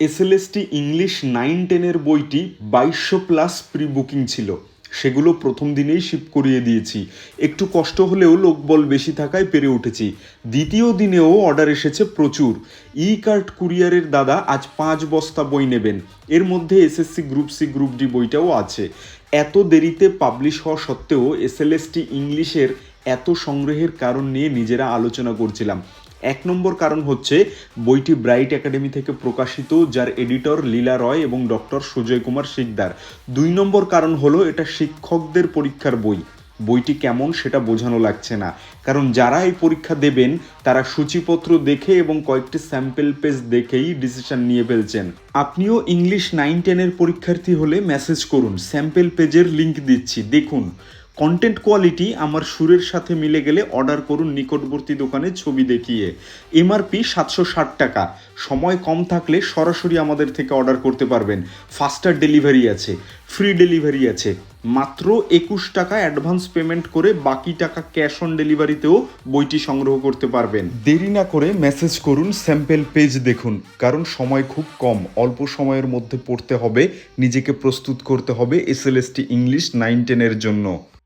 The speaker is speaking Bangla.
এসএলএসটি ইংলিশ নাইন টেনের বইটি বাইশশো প্লাস প্রি বুকিং ছিল। সেগুলো প্রথম দিনেই শিপ করিয়ে দিয়েছি। একটু কষ্ট হলেও লোকবল বেশি থাকায় পেরে উঠেছি। দ্বিতীয় দিনেও অর্ডার এসেছে প্রচুর। ই কার্ট কুরিয়ারের দাদা আজ পাঁচ বস্তা বই নেবেন। এর মধ্যে SSC group C, group D বইটাও আছে। এত দেরিতে পাবলিশ হওয়া সত্ত্বেও এসএলএসটি ইংলিশের এত সংগ্রহের কারণ নিয়ে নিজেরা আলোচনা করছিলাম। এক নম্বর কারণ হচ্ছে বইটি ব্রাইট একাডেমি থেকে প্রকাশিত, যার এডিটর লীলা রয় এবং ডক্টর সুজয় কুমার শিকদার। দুই নম্বর কারণ হলো এটা শিক্ষকদের পরীক্ষার বই। বইটি কেমন সেটা বোঝানো লাগছে না। কারণ যারা এই পরীক্ষা দেবেন, তারা সূচিপত্র দেখে এবং কয়েকটি স্যাম্পেল পেজ দেখেই ডিসিশন নিয়ে ফেলছেন। আপনিও ইংলিশ নাইন টেনের পরীক্ষার্থী হলে মেসেজ করুন, স্যাম্পেল পেজের লিংক দিচ্ছি, দেখুন। কন্টেন্ট কোয়ালিটি আমার সুরের সাথে মিলে গেলে অর্ডার করুন নিকটবর্তী দোকানে ছবি দেখিয়ে। এমআরপি সাতশো ষাট টাকা। সময় কম থাকলে সরাসরি আমাদের থেকে অর্ডার করতে পারবেন। ফাস্টার ডেলিভারি আছে ফ্রি ডেলিভারি আছে। মাত্র একুশ টাকা অ্যাডভান্স পেমেন্ট করে বাকি টাকা ক্যাশ অন ডেলিভারিতেও বইটি সংগ্রহ করতে পারবেন। দেরি না করে মেসেজ করুন স্যাম্পেল পেজ দেখুন, কারণ সময় খুব কম। অল্প সময়ের মধ্যে পড়তে হবে, নিজেকে প্রস্তুত করতে হবে এসএলএসটি ইংলিশ নাইন টেনের জন্য।